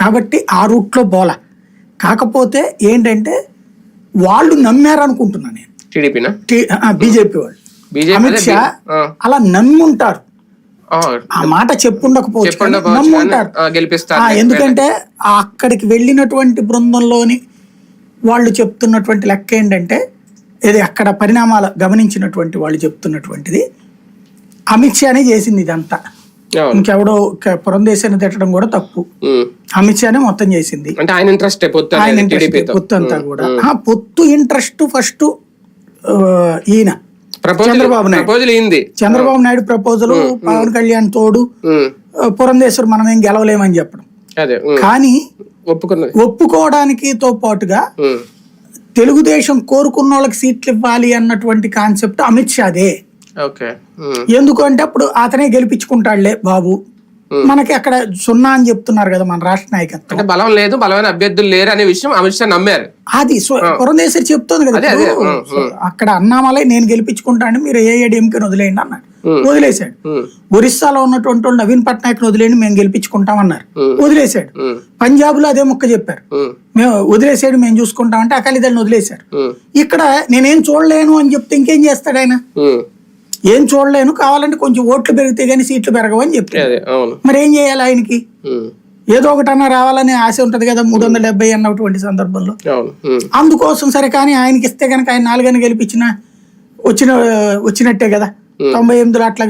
కాబట్టి ఆ రూట్లో బోల. కాకపోతే ఏంటంటే వాళ్ళు నమ్మారు అనుకుంటున్నాను నేను. టీడీపీనా? బీజేపీ వాళ్ళు. అమిత్ షా అలా నమ్ముంటారు. ఆ మాట చెప్పుండకపోవచ్చు నమ్ముంటారు. ఎందుకంటే అక్కడికి వెళ్ళినటువంటి బృందంలోని వాళ్ళు చెప్తున్నటువంటి లెక్క ఏంటంటే ఇది అక్కడ పరిణామాలు గమనించినటువంటి వాళ్ళు చెప్తున్నటువంటిది. అమిత్ షానే చేసింది ఇదంతా. ఇంకెవడో పురంధేశాన్ని తిట్టడం కూడా తప్పు. అమిత్ షానే మొత్తం చేసింది. అంటే ఆయన ఇంట్రెస్ట్ పొత్తు ఆయన అనేది ఇంట్రెస్ట్ టీడీపీతో. పొత్తు అంతా కూడా. ఆ, పొత్తు ఇంట్రెస్ట్ ఫస్ట్ ఈయన. చంద్రబాబు నాయుడు. చంద్రబాబు నాయుడు ప్రపోజల్ పవన్ కళ్యాణ్ తోడు పురంధేశ్వర్ మనం ఏం గెలవలేమని చెప్పడం. కానీ ఒప్పుకోవడానికి తో పాటుగా. తెలుగుదేశం కోరుకున్న వాళ్ళకి సీట్లు ఇవ్వాలి అన్నటువంటి కాన్సెప్ట్ అమిత్ షాదే. ఓకే. ఉమ్. ఎందుకు అంటే అప్పుడు అతనే గెలిపించుకుంటాడులే బాబు. మనకి అక్కడ సున్నా అని చెప్తున్నారు కదా మన రాష్ట్ర నాయకత్వం. అంటే బలం లేదు బలమైన అభ్యర్థులు లేరు అనే విషయం అమిత్ షా నమ్మారు. అది సో- పురంధేశ్వరి చెప్తోంది కదా అక్కడ అన్నామలై నేను గెలిపించుకుంటాను మీరు ఏఐడిఎంకి వదిలేయండి అన్నాడు. వదిలేశాడు. ఒరిస్సాలో ఉన్నటువంటి వాళ్ళు నవీన్ పట్నాయక్ వదిలేయండి మేము గెలిపించుకుంటాం అన్నారు. వదిలేశాడు. పంజాబ్లో అదే ముక్క చెప్పారు. మేము వదిలేసాడు మేము చూసుకుంటామంటే అకాలీదళని వదిలేశారు. ఇక్కడ నేనేం చూడలేను అని చెప్తే ఇంకేం చేస్తాడు ఆయన. ఏం చూడలేను కావాలంటే కొంచెం ఓట్లు పెరిగితే గానీ సీట్లు పెరగవు అని చెప్తాడు అదే అవును. మరి ఏం చేయాలి ఆయనకి. ఏదో ఒకటన్నా రావాలని ఆశ ఉంటది కదా మూడు వందల డెబ్బై అన్నటువంటి సందర్భంలో. అందుకోసం సరే కానీ ఆయనకి ఇస్తే కనుక ఆయన నాలుగని గెలిపించిన వచ్చిన వచ్చినట్టే కదా. తొంభై ఎనిమిదిలో అట్లా